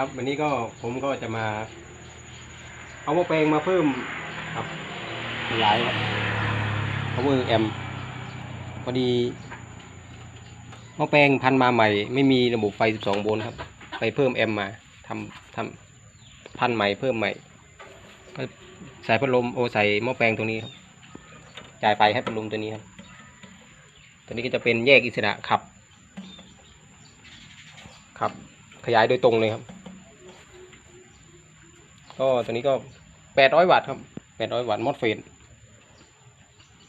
ครับ วันนี้ก็ผมก็จะมา เอาหม้อแปลงมาเพิ่มครับหลายครับ power amp พอดีหม้อแปลงพันมาใหม่ ไม่มีระบบไฟ 12 โวลต์ครับ ไปเพิ่มแอมมาทำทำพันใหม่เพิ่มใหม่ก็ใส่พัดลมโอใส่หม้อแปลงตัวนี้ครับ จ่ายไฟให้พัดลมตัวนี้ครับ ตัวนี้ก็จะเป็นแยกอิสระขับ ขับ ขยายโดยตรงเลยครับ ก็ตัวนี้ก็800วัตต์ครับ800วัตต์มอสเฟต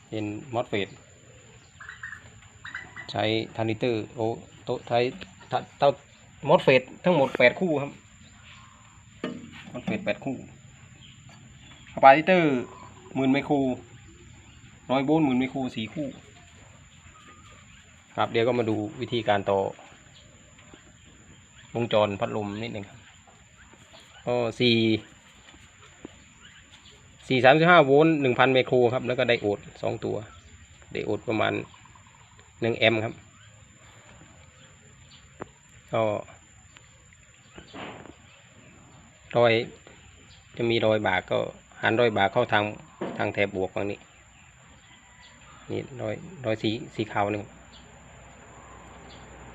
เป็นมอสเฟตใช้ทานิเตอร์โอโตใช้ทาเต้ามอสเฟตทั้งหมด8คู่ครับมอสเฟต8คู่คาปาซิเตอร์หมื่นไมโครร้อยโวลต์หมื่นไมโครสี่คู่ ครับเดี๋ยวก็มาดูวิธีการต่อวงจรพัดลมนิดหนึ่งครับก็สี่ สี่สามสิบห้าโวลต์หนึ่งพันไมโครครับ แล้วก็ไดโอดสองตัว ไดโอดประมาณหนึ่งแอมป์ครับ ก็รอยจะมีรอยบากก็หันรอยบากเข้าทางทางแถบบวกฝั่งนี้ นี่รอยรอยสีสีขาวหนึ่ง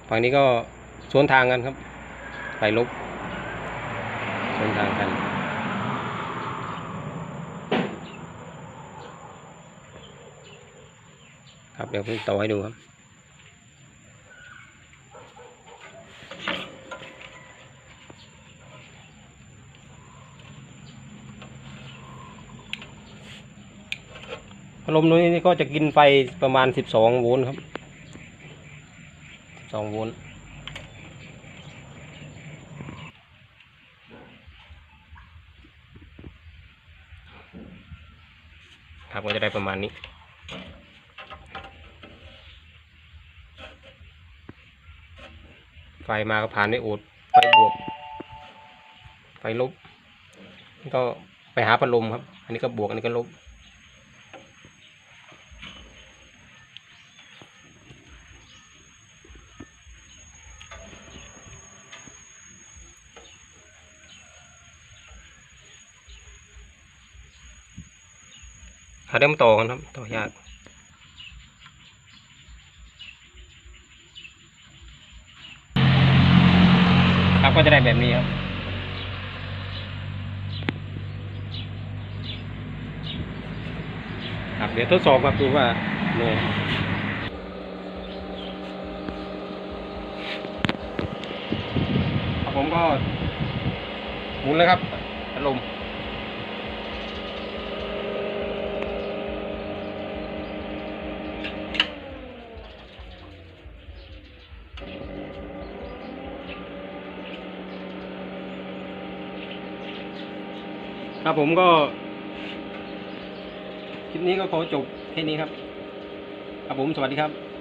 ฝั่งนี้ก็สวนทางกันครับไฟลบสวนทางกัน ครับเดี๋ยวผมต่อให้ดูครับพัดลมตัวนี้ก็จะกินไฟประมาณ 12 โวลต์ครับ 12 โวลต์ครับก็จะได้ประมาณนี้ ไฟมาก็ผ่านด้วยโอดไฟบวก ไฟลบก็ไปหาพัดลมครับ อันนี้ก็บวก อันนี้ก็ลบ หาเริ่มต่อกันครับ ต่อยาก ครับ ก็จะได้แบบนี้ครับ ครับเดี๋ยวทดสอบครับดูว่าโลผมก็หมุนเลยครับพัดลม ครับผมก็ คลิปนี้ก็ขอจบแค่นี้ครับ ครับผมสวัสดีครับ